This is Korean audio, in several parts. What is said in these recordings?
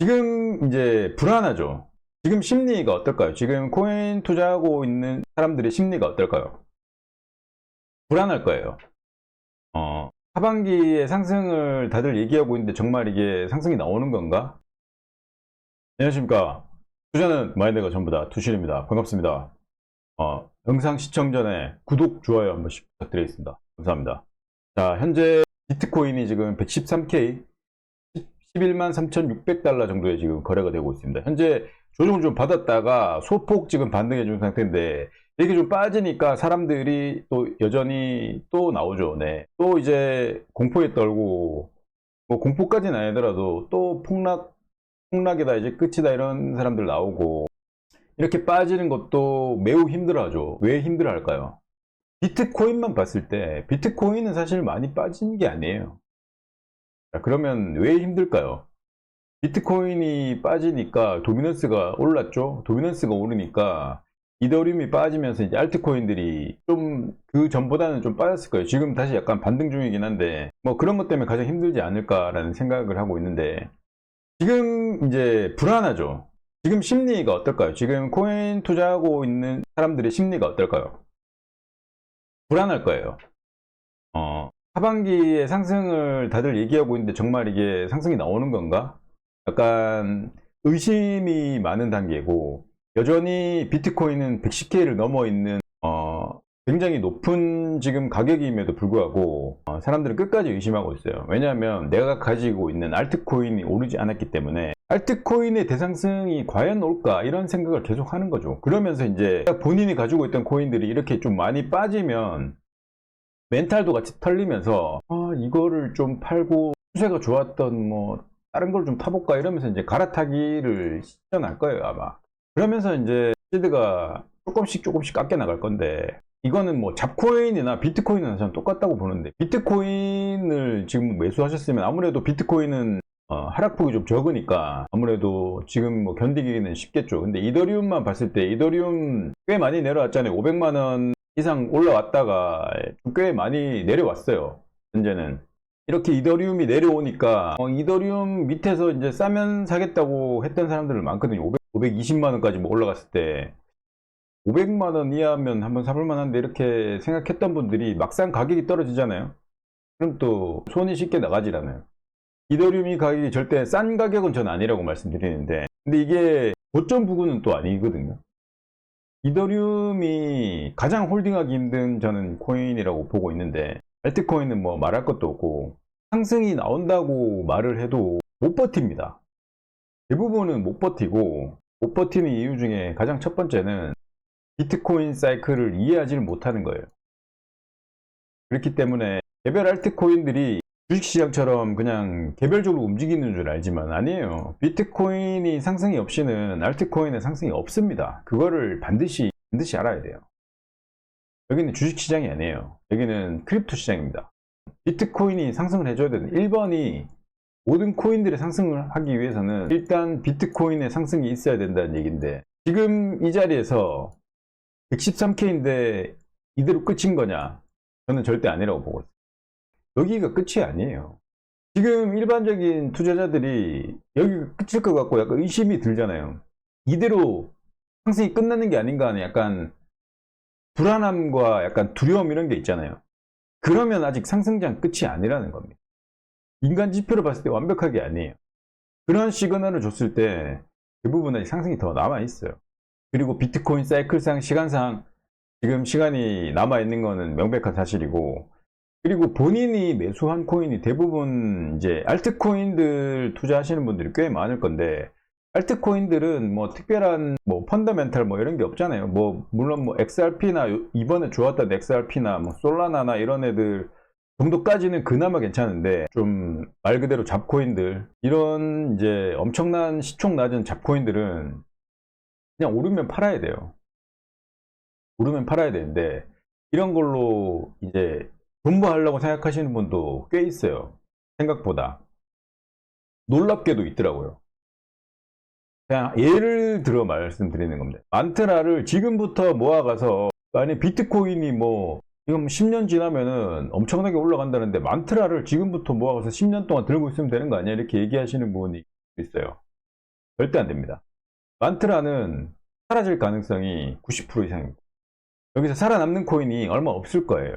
지금 이제 불안하죠. 지금 심리가 어떨까요? 지금 코인 투자하고 있는 사람들의 심리가 어떨까요? 불안할 거예요. 어, 하반기에 상승을 다들 얘기하고 있는데 정말 이게 상승이 나오는 건가? 안녕하십니까. 투자는 마인드가 전부 다 투실입니다. 반갑습니다. 어, 영상 시청 전에 구독, 좋아요 한 번씩 부탁드리겠습니다. 감사합니다. 자, 현재 비트코인이 지금 113K 11만 3,600달러 정도에 지금 거래가 되고 있습니다. 현재 조정을 좀 받았다가 소폭 지금 반등해 준 상태인데 이렇게 좀 빠지니까 사람들이 또 여전히 또 나오죠. 네. 또 이제 공포에 떨고 뭐 공포까지는 아니더라도 또 폭락 폭락이다 이제 끝이다 이런 사람들 나오고 이렇게 빠지는 것도 매우 힘들어하죠. 왜 힘들어할까요? 비트코인만 봤을 때 비트코인은 사실 많이 빠진 게 아니에요. 자, 그러면 왜 힘들까요? 비트코인이 빠지니까 도미넌스가 올랐죠? 도미넌스가 오르니까 이더리움이 빠지면서 이제 알트코인들이 좀 그 전보다는 좀 빠졌을 거예요. 지금 다시 약간 반등 중이긴 한데 뭐 그런 것 때문에 가장 힘들지 않을까라는 생각을 하고 있는데 지금 이제 불안하죠. 지금 심리가 어떨까요? 지금 코인 투자하고 있는 사람들의 심리가 어떨까요? 불안할 거예요. 어, 하반기에 상승을 다들 얘기하고 있는데 정말 이게 상승이 나오는 건가? 약간 의심이 많은 단계고 여전히 비트코인은 110K를 넘어 있는 어, 굉장히 높은 지금 가격임에도 불구하고 어, 사람들은 끝까지 의심하고 있어요. 왜냐하면 내가 가지고 있는 알트코인이 오르지 않았기 때문에 알트코인의 대상승이 과연 올까 이런 생각을 계속 하는 거죠. 그러면서 이제 본인이 가지고 있던 코인들이 이렇게 좀 많이 빠지면 멘탈도 같이 털리면서 아, 이거를 좀 팔고 추세가 좋았던 뭐 다른 걸 좀 타볼까 이러면서 이제 갈아타기를 시전할 거예요 아마. 그러면서 이제 시드가 조금씩 조금씩 깎여 나갈 건데 이거는 뭐 잡코인이나 비트코인은 저는 똑같다고 보는데 비트코인을 지금 매수하셨으면 아무래도 비트코인은 어, 하락폭이 좀 적으니까 아무래도 지금 뭐 견디기는 쉽겠죠. 근데 이더리움만 봤을 때 이더리움 꽤 많이 내려왔잖아요. 500만원 이상 올라왔다가 꽤 많이 내려왔어요 현재는. 이렇게 이더리움이 내려오니까 어, 이더리움 밑에서 이제 싸면 사겠다고 했던 사람들 많거든요. 500, 520만 원까지 뭐 올라갔을 때. 500만 원 이하면 한번 사볼 만한데 이렇게 생각했던 분들이 막상 가격이 떨어지잖아요. 그럼 또 손이 쉽게 나가질 않아요. 이더리움이 가격이 절대 싼 가격은 전 아니라고 말씀드리는데. 근데 이게 고점 부근은 또 아니거든요 이더리움이 가장 홀딩하기 힘든 저는 코인이라고 보고 있는데 알트코인은 뭐 말할 것도 없고 상승이 나온다고 말을 해도 못 버팁니다. 대부분은 못 버티고 못 버티는 이유 중에 가장 첫 번째는 비트코인 사이클을 이해하지를 못하는 거예요. 그렇기 때문에 개별 알트코인들이 주식시장처럼 그냥 개별적으로 움직이는 줄 알지만 아니에요. 비트코인이 상승이 없이는 알트코인의 상승이 없습니다. 그거를 반드시 반드시 알아야 돼요. 여기는 주식시장이 아니에요. 여기는 크립토 시장입니다. 비트코인이 상승을 해줘야 되는 1번이 모든 코인들의 상승을 하기 위해서는 일단 비트코인의 상승이 있어야 된다는 얘기인데 지금 이 자리에서 113K인데 이대로 끝인 거냐? 저는 절대 아니라고 보고 있어요. 여기가 끝이 아니에요. 지금 일반적인 투자자들이 여기가 끝일 것 같고 약간 의심이 들잖아요. 이대로 상승이 끝나는 게 아닌가 하는 약간 불안함과 약간 두려움 이런 게 있잖아요. 그러면 아직 상승장 끝이 아니라는 겁니다. 인간 지표로 봤을 때 완벽하게 아니에요. 그런 시그널을 줬을 때 대부분 아직 상승이 더 남아 있어요. 그리고 비트코인 사이클상 시간상 지금 시간이 남아 있는 거는 명백한 사실이고 그리고 본인이 매수한 코인이 대부분 이제 알트코인들 투자하시는 분들이 꽤 많을 건데 알트코인들은 뭐 특별한 뭐 펀더멘탈 뭐 이런 게 없잖아요. 뭐 물론 뭐 XRP나 이번에 좋았던 XRP나 뭐 솔라나나 이런 애들 정도까지는 그나마 괜찮은데 좀 말 그대로 잡코인들 이런 이제 엄청난 시총 낮은 잡코인들은 그냥 오르면 팔아야 돼요. 오르면 팔아야 되는데 이런 걸로 이제 존버하려고 생각하시는 분도 꽤 있어요. 생각보다. 놀랍게도 있더라고요. 그냥 예를 들어 말씀드리는 겁니다. 만트라를 지금부터 모아가서 아니 비트코인이 뭐 지금 10년 지나면은 엄청나게 올라간다는데 만트라를 지금부터 모아가서 10년 동안 들고 있으면 되는 거 아니야? 이렇게 얘기하시는 분이 있어요. 절대 안 됩니다. 만트라는 사라질 가능성이 90% 이상입니다. 여기서 살아남는 코인이 얼마 없을 거예요.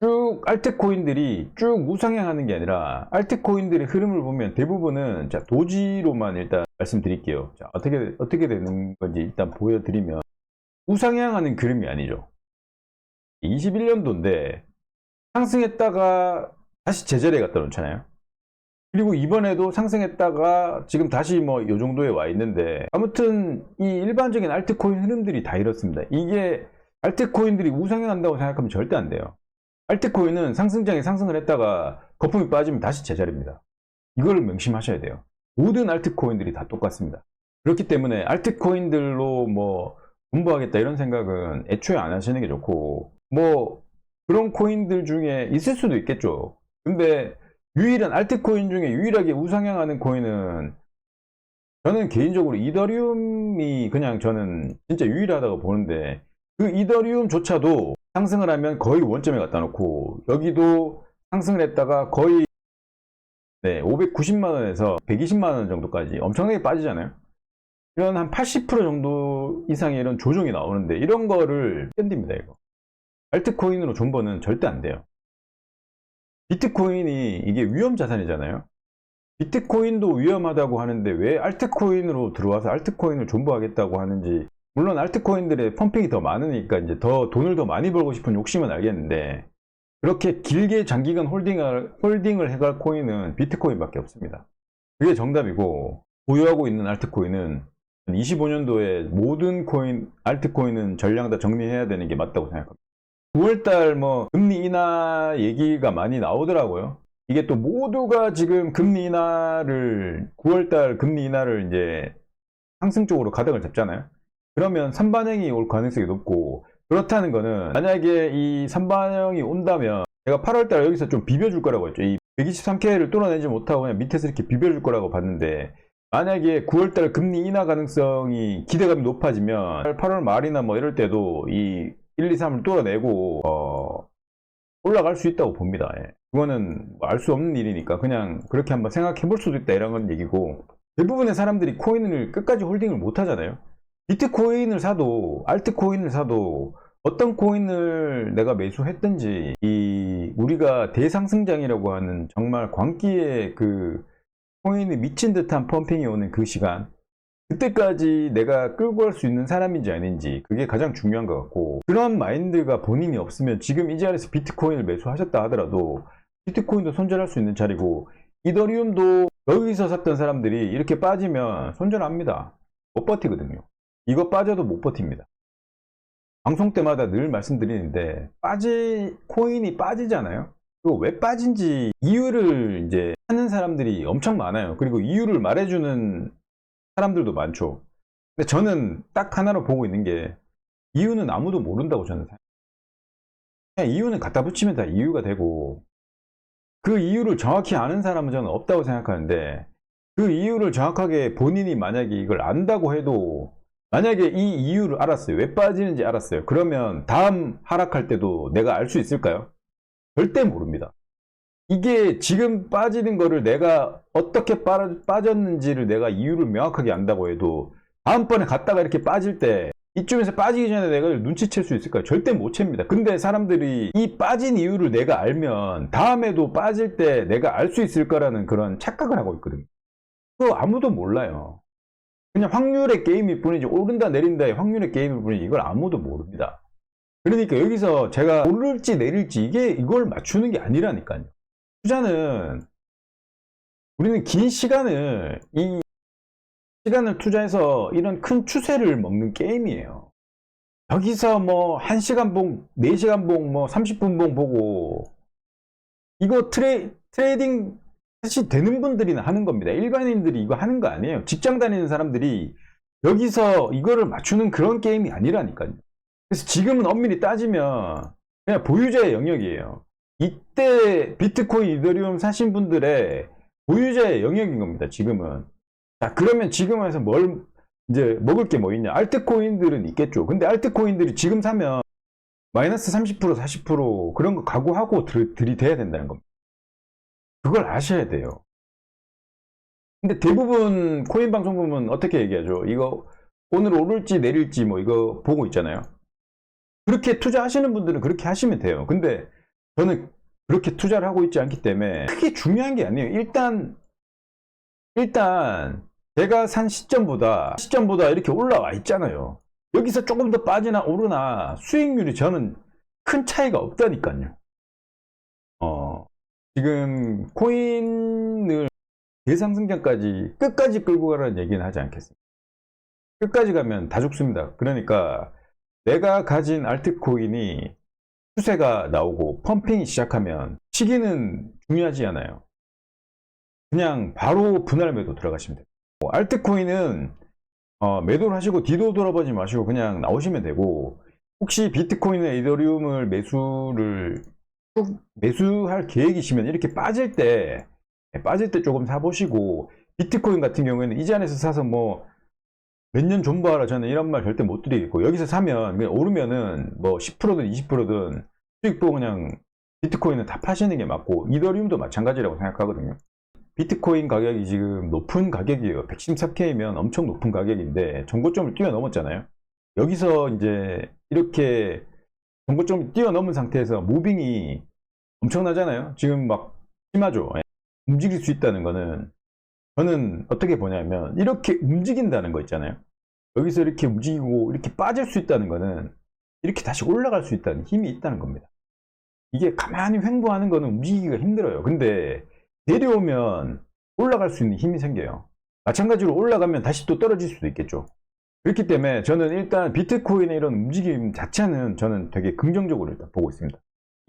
쭉 알트코인들이 쭉 우상향하는 게 아니라 알트코인들의 흐름을 보면 대부분은 자 도지로만 일단 말씀드릴게요. 자 어떻게 어떻게 되는 건지 일단 보여드리면 우상향하는 그림이 아니죠. 21년도인데 상승했다가 다시 제자리에 갔다 놓잖아요. 그리고 이번에도 상승했다가 지금 다시 뭐이 정도에 와 있는데 아무튼 이 일반적인 알트코인 흐름들이 다 이렇습니다. 이게 알트코인들이 우상향한다고 생각하면 절대 안 돼요. 알트코인은 상승장에 상승을 했다가 거품이 빠지면 다시 제자리입니다. 이걸 명심하셔야 돼요. 모든 알트코인들이 다 똑같습니다. 그렇기 때문에 알트코인들로 뭐 공부하겠다 이런 생각은 애초에 안 하시는 게 좋고 뭐 그런 코인들 중에 있을 수도 있겠죠. 근데 유일한 알트코인 중에 유일하게 우상향하는 코인은 저는 개인적으로 이더리움이 그냥 저는 진짜 유일하다고 보는데 그 이더리움조차도 상승을 하면 거의 원점에 갖다 놓고 여기도 상승을 했다가 거의 네, 590만 원에서 120만 원 정도까지 엄청나게 빠지잖아요. 이런 한 80% 정도 이상의 이런 조정이 나오는데 이런 거를 견딥니다, 이거. 알트코인으로 존버는 절대 안 돼요. 비트코인이 이게 위험 자산이잖아요. 비트코인도 위험하다고 하는데 왜 알트코인으로 들어와서 알트코인을 존버하겠다고 하는지 물론 알트코인들의 펌핑이 더 많으니까 이제 더 돈을 더 많이 벌고 싶은 욕심은 알겠는데 그렇게 길게 장기간 홀딩을 홀딩을 해갈 코인은 비트코인밖에 없습니다. 그게 정답이고 보유하고 있는 알트코인은 25년도에 모든 코인 알트코인은 전량 다 정리해야 되는 게 맞다고 생각합니다. 9월달 뭐 금리 인하 얘기가 많이 나오더라고요. 이게 또 모두가 지금 금리 인하를 9월달 금리 인하를 이제 상승 쪽으로 가닥을 잡잖아요. 그러면 선반영이 올 가능성이 높고 그렇다는 거는 만약에 이 선반영이 온다면 제가 8월달 여기서 좀 비벼줄 거라고 했죠. 이 123K를 뚫어내지 못하고 그냥 밑에서 이렇게 비벼줄 거라고 봤는데 만약에 9월달 금리 인하 가능성이 기대감이 높아지면 8월 말이나 뭐 이럴 때도 이 1, 2, 3을 뚫어내고 어, 올라갈 수 있다고 봅니다. 예. 그거는 알 수 없는 일이니까 그냥 그렇게 한번 생각해 볼 수도 있다 이런 건 얘기고 대부분의 사람들이 코인을 끝까지 홀딩을 못 하잖아요. 비트코인을 사도 알트코인을 사도 어떤 코인을 내가 매수했든지 이 우리가 대상승장이라고 하는 정말 광기의 그 코인이 미친 듯한 펌핑이 오는 그 시간 그때까지 내가 끌고 갈 수 있는 사람인지 아닌지 그게 가장 중요한 것 같고 그런 마인드가 본인이 없으면 지금 이 자리에서 비트코인을 매수하셨다 하더라도 비트코인도 손절할 수 있는 자리고 이더리움도 여기서 샀던 사람들이 이렇게 빠지면 손절합니다. 못 버티거든요 이거 빠져도 못 버팁니다 방송 때마다 늘 말씀드리는데 빠지 코인이 빠지잖아요 그거 왜 빠진지 이유를 이제 하는 사람들이 엄청 많아요 그리고 이유를 말해주는 사람들도 많죠. 근데 저는 딱 하나로 보고 있는 게 이유는 아무도 모른다고 저는 생각해요. 그냥 이유는 갖다 붙이면 다 이유가 되고 그 이유를 정확히 아는 사람은 저는 없다고 생각하는데 그 이유를 정확하게 본인이 만약에 이걸 안다고 해도 만약에 이 이유를 알았어요. 왜 빠지는지 알았어요. 그러면 다음 하락할 때도 내가 알 수 있을까요? 절대 모릅니다. 이게 지금 빠지는 거를 내가 어떻게 빠, 빠졌는지를 내가 이유를 명확하게 안다고 해도 다음번에 갔다가 이렇게 빠질 때 이쯤에서 빠지기 전에 내가 눈치챌 수 있을까요? 절대 못 챕니다. 근데 사람들이 이 빠진 이유를 내가 알면 다음에도 빠질 때 내가 알 수 있을 거라는 그런 착각을 하고 있거든요. 그거 아무도 몰라요. 그냥 확률의 게임일 뿐이지 오른다 내린다의 확률의 게임일 뿐이지 이걸 아무도 모릅니다. 그러니까 여기서 제가 오를지 내릴지 이게 이걸 맞추는 게 아니라니까요. 투자는 우리는 긴 시간을 이 시간을 투자해서 이런 큰 추세를 먹는 게임이에요. 여기서 뭐 1시간 봉, 4시간 봉, 뭐 30분 봉 보고 이거 트레, 트레이딩 사실 되는 분들이나 하는 겁니다. 일반인들이 이거 하는 거 아니에요. 직장 다니는 사람들이 여기서 이거를 맞추는 그런 게임이 아니라니까요. 그래서 지금은 엄밀히 따지면 그냥 보유자의 영역이에요. 이때 비트코인, 이더리움 사신 분들의 보유자의 영역인 겁니다. 지금은. 자, 그러면 지금에서 뭘 이제 먹을 게 뭐 있냐? 알트코인들은 있겠죠. 근데 알트코인들이 지금 사면 마이너스 30% 40% 그런 거 각오하고 들, 들이대야 된다는 겁니다. 그걸 아셔야 돼요. 근데 대부분 코인 방송 보면 어떻게 얘기하죠? 이거 오늘 오를지 내릴지 뭐 이거 보고 있잖아요. 그렇게 투자하시는 분들은 그렇게 하시면 돼요. 근데 저는 그렇게 투자를 하고 있지 않기 때문에 크게 중요한 게 아니에요. 일단 일단 제가 산 시점보다 시점보다 이렇게 올라와 있잖아요. 여기서 조금 더 빠지나 오르나 수익률이 저는 큰 차이가 없다니까요. 어, 지금 코인을 대상승장까지 끝까지 끌고 가라는 얘기는 하지 않겠습니다. 끝까지 가면 다 죽습니다. 그러니까 내가 가진 알트코인이 추세가 나오고 펌핑이 시작하면 시기는 중요하지 않아요. 그냥 바로 분할 매도 들어가시면 돼요. 뭐 알트코인은 어, 매도를 하시고 뒤도 돌아보지 마시고 그냥 나오시면 되고 혹시 비트코인이나 이더리움을 매수를 쭉 매수할 계획이시면 이렇게 빠질 때 예, 빠질 때 조금 사보시고 비트코인 같은 경우에는 이 잔에서 사서 뭐 몇 년 존버하라 저는 이런 말 절대 못 드리겠고 여기서 사면 그냥 오르면은 뭐 10%든 20%든 수익 보고 그냥 비트코인은 다 파시는 게 맞고 이더리움도 마찬가지라고 생각하거든요. 비트코인 가격이 지금 높은 가격이에요. 114K면 엄청 높은 가격인데 정고점을 뛰어넘었잖아요. 여기서 이제 이렇게 정고점을 뛰어넘은 상태에서 무빙이 엄청나잖아요. 지금 막 심하죠. 예. 움직일 수 있다는 거는 저는 어떻게 보냐면 이렇게 움직인다는 거 있잖아요. 여기서 이렇게 움직이고 이렇게 빠질 수 있다는 거는 이렇게 다시 올라갈 수 있다는 힘이 있다는 겁니다. 이게 가만히 횡보하는 거는 움직이기가 힘들어요. 근데 내려오면 올라갈 수 있는 힘이 생겨요. 마찬가지로 올라가면 다시 또 떨어질 수도 있겠죠. 그렇기 때문에 저는 일단 비트코인의 이런 움직임 자체는 저는 되게 긍정적으로 일단 보고 있습니다.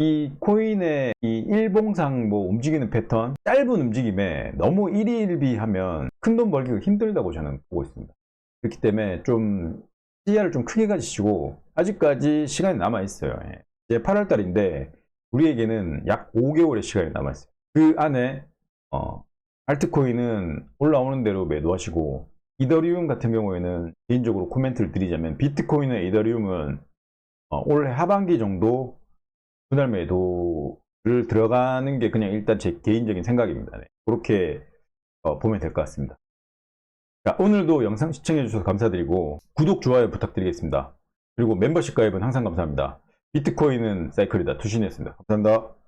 이 코인의 이 일봉상 뭐 움직이는 패턴, 짧은 움직임에 너무 일희일비하면 큰 돈 벌기가 힘들다고 저는 보고 있습니다. 그렇기 때문에 좀 시야를 좀 크게 가지시고 아직까지 시간이 남아 있어요. 예. 이제 8월 달인데 우리에게는 약 5개월의 시간이 남아 있어요. 그 안에 어, 알트코인은 올라오는 대로 매도하시고 이더리움 같은 경우에는 개인적으로 코멘트를 드리자면 비트코인과 이더리움은 어, 올해 하반기 정도 분할 매도를 들어가는 게 그냥 일단 제 개인적인 생각입니다. 네. 그렇게 어, 보면 될 것 같습니다. 자, 오늘도 영상 시청해 주셔서 감사드리고 구독, 좋아요 부탁드리겠습니다. 그리고 멤버십 가입은 항상 감사합니다. 비트코인은 사이클이다. 투신이었습니다. 감사합니다.